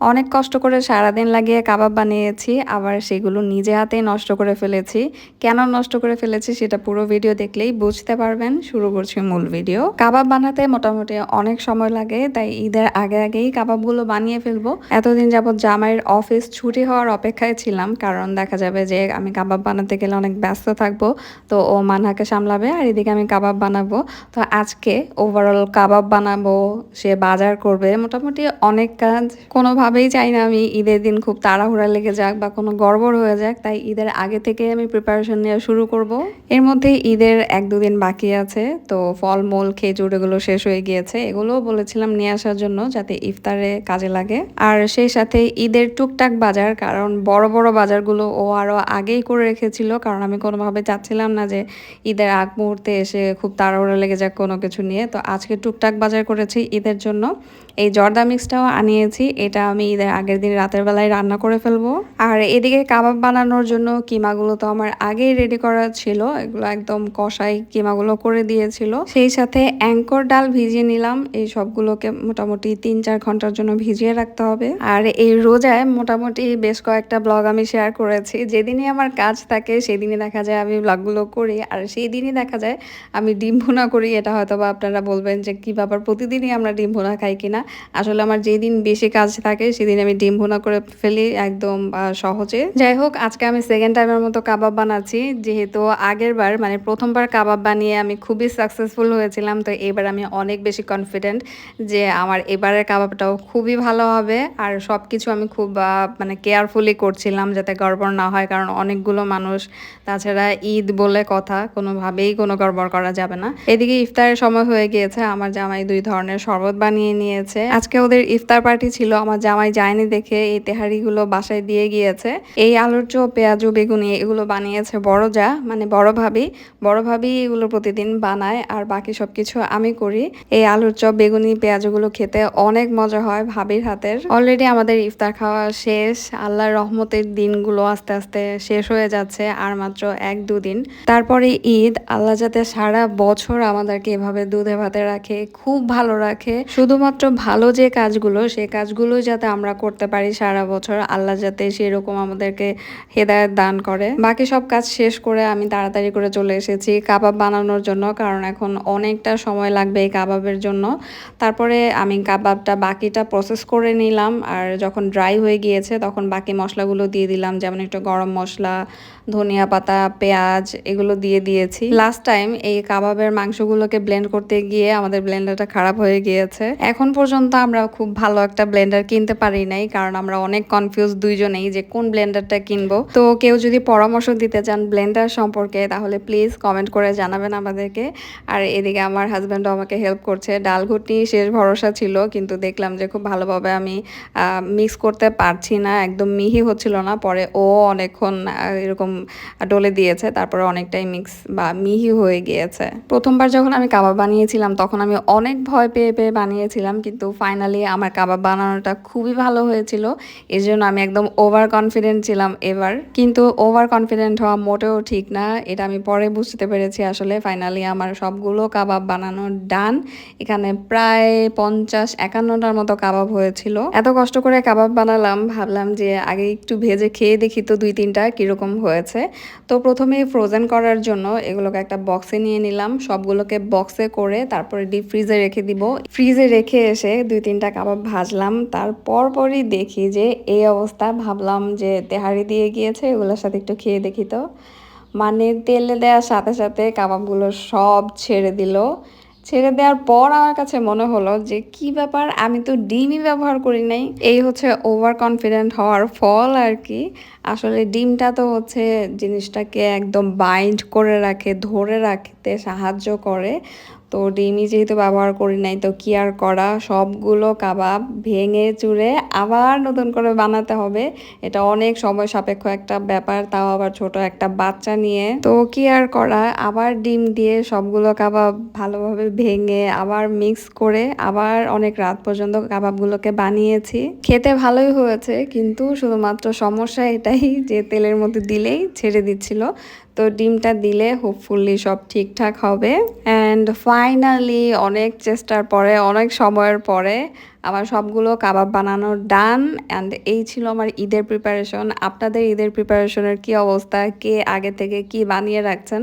অনেক কষ্ট করে সারাদিন লাগিয়ে কাবাব বানিয়েছি, আবার সেগুলো নিজে হাতেই নষ্ট করে ফেলেছি। কেন নষ্ট করে ফেলেছি সেটা পুরো ভিডিও দেখলেই বুঝতে পারবেন। শুরু করছি মূল ভিডিও। কাবাব বানাতে মোটামুটি অনেক সময় লাগে, তাই ঈদের আগে আগেই কাবাবগুলো বানিয়ে ফেলব। এতদিন যাবত জামাইয়ের অফিস ছুটি হওয়ার অপেক্ষায় ছিলাম, কারণ দেখা যাবে যে আমি কাবাব বানাতে গেলে অনেক ব্যস্ত থাকব, তো ও মানহাকে সামলাবে আর এদিকে আমি কাবাব বানাবো। তো আজকে ওভারঅল কাবাব বানাবো, সে বাজার করবে, মোটামুটি অনেক কাজ। কোনোভাবেই চাই না আমি ঈদের দিন খুব তাড়াহুড়া লেগে যাক বা কোনো গড়বড় হয়ে যাক। তাই ঈদের আগে থেকে আমি প্রিপারেশন নেওয়া শুরু করব। এর মধ্যে ঈদের এক দুদিন বাকি আছে। তো ফলমূল খেজুর এগুলো শেষ হয়ে গিয়েছে। এগুলোও বলেছিলাম নিয়ে আসার জন্য যাতে ইফতারে কাজে লাগে। আর সেই সাথে ঈদের টুকটাক বাজার, কারণ বড় বড় বাজারগুলো ও আরও আগেই করে রেখেছিল। কারণ আমি কোনোভাবে চাচ্ছিলাম না যে ঈদের আগ মুহূর্তে এসে খুব তাড়াহুড়া লেগে যাক কোনো কিছু নিয়ে। তো আজকে টুকটাক বাজার করেছি ঈদের জন্য। এই জর্দা মিক্সটাও আনিয়েছি। এটা আমি ঈদের আগের দিন রাতের বেলায় রান্না করে ফেলব। আর এদিকে কাবাব বানানোর জন্য কিমাগুলো তো আমার আগেই রেডি করা ছিল। এগুলো একদম কষাই কিমাগুলো করে দিয়েছিল। সেই সাথে অ্যাঙ্কর ডাল ভিজিয়ে নিলাম। এই সবগুলোকে মোটামুটি তিন চার ঘণ্টার জন্য ভিজিয়ে রাখতে হবে। আর এই রোজায় মোটামুটি বেশ কয়েকটা ব্লগ আমি শেয়ার করেছি। যেদিনই আমার কাজ থাকে, সেদিনই দেখা যায় আমি ব্লগগুলো করি। আর সেই দিনই দেখা যায় আমি ডিম ভুনা করি। এটা হয়তো বা আপনারা বলবেন যে, কি ব্যাপার? প্রতিদিনই আমরা ডিম ভুনা খাই কিনা? আসলে আমার যেদিন বেশি কাজ থাকে, সেদিন আমি ডিম ভুনা করে ফেলি একদম সহজে। যাই হোক, আজকে আমি সেকেন্ড টাইমের মতো কাবাব বানাচ্ছি। যেহেতু আগের বার মানে প্রথমবার কাবাব বানিয়ে আমি খুবই সাকসেসফুল হয়েছিলাম, তো এবার আমি অনেক বেশি কনফিডেন্ট যে আমার এবারের কাবাবটাও খুবই ভালো হবে। আর সব কিছু আমি খুব মানে কেয়ারফুলি করছিলাম যাতে গড়বড় না হয়, কারণ অনেকগুলো মানুষ, তাছাড়া ঈদ বলে কথা, কোনোভাবেই কোনো গড়বড় করা যাবে না। এদিকে ইফতারের সময় হয়ে গিয়েছে, আমার জামাই দুই ধরনের শরবত বানিয়ে নিয়েছে। আজকে ওদের ইফতার পার্টি ছিল, আমার জামাই যায়নি দেখে এই তেহারিগুলো বাসায় দিয়ে গিয়েছে। এই আলুর চো পেঁয়াজু, বেগুনি এগুলো বানিয়েছে বড় যা মানে বড় ভাবি। বড় ভাবি এগুলো প্রতিদিন বানায় আর বাকি সব কিছু আমি করি। এই আলুর চপ, বেগুনি, পেঁয়াজগুলো খেতে অনেক মজা হয় ভাবির হাতের। অলরেডি আমাদের ইফতার খাওয়া শেষ। আল্লাহর রহমতের দিনগুলো আস্তে আস্তে শেষ হয়ে যাচ্ছে আর মাত্র এক দুদিন। তারপরে ঈদ, আল্লাহ যাতে সারা বছর আমাদেরকে এভাবে দুধে ভাতে রাখে, খুব ভালো রাখে। শুধুমাত্র ভালো যে কাজগুলো, সে কাজগুলো যাতে আমরা করতে পারি সারা বছর। আল্লাহ যাতে সেরকম আমাদেরকে হেদায়ত দান করে। বাকি সব কাজ শেষ করে আমি তাড়াতাড়ি করে চলে এসেছি কাবাব বানানোর জন্য, কারণ এখন অনেকটা সময় লাগবে এই কাবাবের জন্য। তারপরে আমি কাবাবটা বাকিটা প্রসেস করে নিলাম, আর যখন ড্রাই হয়ে গিয়েছে তখন বাকি মশলাগুলো দিয়ে দিলাম, যেমন একটু গরম মশলা, ধনিয়া পাতা, পেঁয়াজ, এগুলো দিয়ে দিয়েছি। লাস্ট টাইম এই কাবাবের মাংসগুলোকে ব্লেন্ড করতে গিয়ে আমাদের ব্লেন্ডারটা খারাপ হয়ে গিয়েছে। এখন আমরা খুব ভালো একটা ব্লেন্ডার কিনতে পারি নাই, কারণ আমরা অনেক কনফিউজ দুইজনেই যে কোন ব্লেন্ডারটা কিনবো। তো কেউ যদি পরামর্শ দিতে চান ব্লেন্ডার সম্পর্কে, তাহলে প্লিজ কমেন্ট করে জানাবেন আমাদেরকে। আর এদিকে আমার হাজব্যান্ডও আমাকে হেল্প করছে। ডাল ঘুটনি শেষ ভরসা ছিল, কিন্তু দেখলাম যে খুব ভালোভাবে আমি মিক্স করতে পারছি না, একদম মিহি হচ্ছিল না। পরে ও অনেকক্ষণ এরকম ডলে দিয়েছে, তারপরে অনেকটাই মিক্স বা মিহি হয়ে গিয়েছে। প্রথমবার যখন আমি কাবাব বানিয়েছিলাম, তখন আমি অনেক ভয় পেয়ে পেয়ে বানিয়েছিলাম কিন্তু ফাইনালি আমার কাবাব বানানোটা খুবই ভালো হয়েছিল। এই জন্য আমি একদম ওভার কনফিডেন্ট ছিলাম এবার। কিন্তু ওভার কনফিডেন্ট হওয়া মোটেও ঠিক না, এটা আমি পরে বুঝতে পেরেছি আসলে। ফাইনালি আমার সবগুলো কাবাব বানানো ডান এখানে প্রায় পঞ্চাশ একান্নটার মতো কাবাব হয়েছিল। এত কষ্ট করে কাবাব বানালাম, ভাবলাম যে আগে একটু ভেজে খেয়ে দেখি তো দুই তিনটা কীরকম হয়েছে। তো প্রথমে ফ্রোজেন করার জন্য এগুলোকে একটা বক্সে নিয়ে নিলাম। সবগুলোকে বক্সে করে তারপরে ডিপ ফ্রিজে রেখে দিব। ফ্রিজে রেখে এসে দুই তিনটা কাবাব ভাজলাম। তারপর পরই দেখি যে এই অবস্থা। ভাবলাম যে তেহারি দিয়ে গিয়েছে, এগুলোর সাথে একটু খেয়ে দেখি তো। মানে তেলে দেওয়ার সাথে সাথে কাবাবগুলো সব ছেড়ে দিল। ছেড়ে দেওয়ার পর আমার কাছে মনে হলো যে কি ব্যাপার, আমি তো ডিমই ব্যবহার করি নাই। এই হচ্ছে ওভার কনফিডেন্ট হওয়ার ফল আর কি। আসলে ডিমটা তো হচ্ছে জিনিসটাকে একদম বাইন্ড করে রাখে, ধরে রাখতে সাহায্য করে। তো ডিমই যেহেতু ব্যবহার করি নাই, তো কি আর করা? সবগুলো কাবাব ভেঙে চুরে আবার নতুন করে বানাতে হবে। এটা অনেক সময় সাপেক্ষ একটা ব্যাপার, তাও আবার ছোট একটা বাচ্চা নিয়ে। তো কি আর করা? আবার ডিম দিয়ে সবগুলো কাবাব ভালোভাবে ভেঙে আবার মিক্স করে আবার অনেক রাত পর্যন্ত কাবাবগুলোকে বানিয়েছি। খেতে ভালোই হয়েছে, কিন্তু শুধুমাত্র সমস্যা এটাই যে তেলের মধ্যে দিলেই ছেড়ে দিচ্ছিল। তো ডিমটা দিলে হোপফুলি সব ঠিকঠাক হবে। অ্যান্ড ফাইনালি অনেক চেষ্টার পরে, অনেক সময়ের পরে আমার সবগুলো কাবাব বানানো ডান অ্যান্ড এই ছিল আমার ঈদের প্রিপারেশন আপনাদের ঈদের প্রিপারেশনের কি অবস্থা? কে আগে থেকে কি বানিয়ে রাখছেন?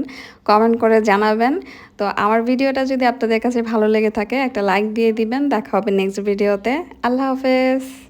কমেন্ট করে জানাবেন। তো আমার ভিডিওটা যদি আপনাদের কাছে ভালো লেগে থাকে, একটা লাইক দিয়ে দিবেন। দেখা হবে নেক্সট ভিডিওতে আল্লাহ হাফেজ।